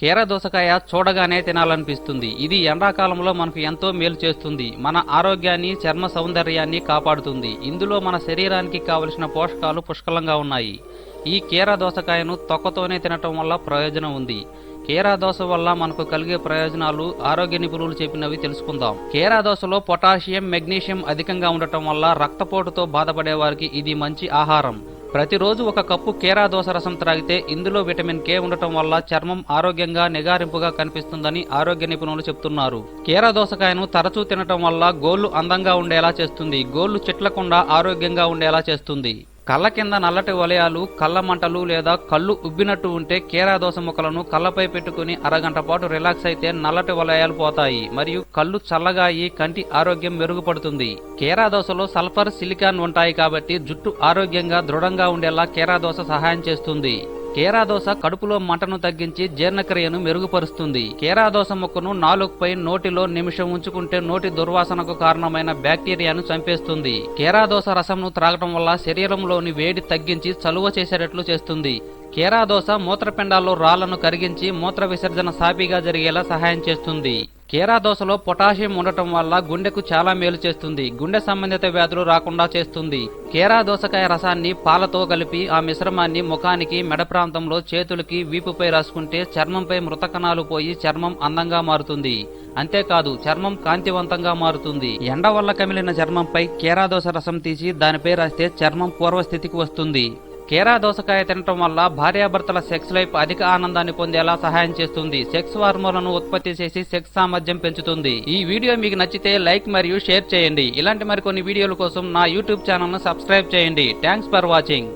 కీర దోసకాయ చూడగానే తినాలనిపిస్తుంది. ఇది ఎండాకాలంలో మనకు ఎంతో మేలు చేస్తుంది. మన ఆరోగ్యాన్ని చర్మ సౌందర్యాన్ని కాపాడుతుంది. ఇందులో మన శరీరానికి కావలసిన పోషకాలు పుష్కలంగా ఉన్నాయి. ఈ కీర దోసకాయను తొక్కతోనే తినటం వల్ల ప్రయోజనం ఉంది. కీరా దోశ వల్ల మనకు కలిగే ప్రయోజనాలు ఆరోగ్య నిపుణులు చెప్పినవి తెలుసుకుందాం. కీరా దోశలో పొటాషియం మెగ్నీషియం అధికంగా ఉండటం వల్ల రక్తపోటుతో బాధపడే వారికి ఇది మంచి ఆహారం. ప్రతిరోజు ఒక కప్పు కేరా దోస రసం త్రాగితే ఇందులో విటమిన్ కే ఉండటం వల్ల చర్మం ఆరోగ్యంగా నిగారింపుగా కనిపిస్తుందని ఆరోగ్య నిపుణులు చెప్తున్నారు. కేరా దోసకాయను తరచూ తినటం వల్ల గోళ్ళు అందంగా ఉండేలా చేస్తుంది. గోళ్ళు చిట్లకుండా ఆరోగ్యంగా ఉండేలా చేస్తుంది. కళ్ళ కింద నల్లటి వలయాలు కళ్ళ మంటలు లేదా కళ్ళు ఉబ్బినట్టు ఉంటే కీరా దోస ముక్కలను కళ్ళపై పెట్టుకుని అరగంట పాటు రిలాక్స్ అయితే నల్లటి వలయాలు పోతాయి మరియు కళ్ళు చల్లగా అయ్యి కంటి ఆరోగ్యం మెరుగుపడుతుంది. కేరాదోసలో సల్ఫర్ సిలికాన్ ఉంటాయి కాబట్టి జుట్టు ఆరోగ్యంగా దృఢంగా ఉండేలా కీరా దోస సహాయం చేస్తుంది. కేరాదోస కడుపులో మంటను తగ్గించి జీర్ణక్రియను మెరుగుపరుస్తుంది. కేరాదోస ముక్కను మొక్కను నాలుగుపై నోటిలో నిమిషం ఉంచుకుంటే నోటి దుర్వాసనకు కారణమైన బ్యాక్టీరియాను చంపేస్తుంది. కేరాదోస రసంను త్రాగటం వల్ల శరీరంలోని వేడి తగ్గించి చలువ చేసేటట్లు చేస్తుంది. కేరాదోస మూత్రపిండాల్లో రాళ్ళను కరిగించి మూత్ర విసర్జన సాపిగా జరిగేలా సహాయం చేస్తుంది. కేరా దోశలో పొటాషియం ఉండటం వల్ల గుండెకు చాలా మేలు చేస్తుంది. గుండె సంబంధిత వ్యాధులు రాకుండా చేస్తుంది. కేరా దోసకాయ రసాన్ని పాలతో కలిపి ఆ మిశ్రమాన్ని ముఖానికి మెడ ప్రాంతంలో చేతులకి వీపుపై రాసుకుంటే చర్మంపై మృతకణాలు పోయి చర్మం అందంగా మారుతుంది. అంతేకాదు చర్మం కాంతివంతంగా మారుతుంది. ఎండ వల్ల కమిలిన చర్మంపై కీరా దోస రసం తీసి దానిపై రాస్తే చర్మం పూర్వస్థితికి వస్తుంది. కీరా దోసకాయ తినటం వల్ల భార్యాభర్తల సెక్స్ లైఫ్ అధిక ఆనందాన్ని పొందేలా సహాయం చేస్తుంది. సెక్స్ హార్మోన్లను ఉత్పత్తి చేసి సెక్స్ సామర్థ్యం పెంచుతుంది. ఈ వీడియో మీకు నచ్చితే లైక్ మరియు షేర్ చేయండి. ఇలాంటి మరికొన్ని వీడియోల కోసం నా యూట్యూబ్ ఛానల్ను సబ్స్క్రైబ్ చేయండి. Thanks for watching.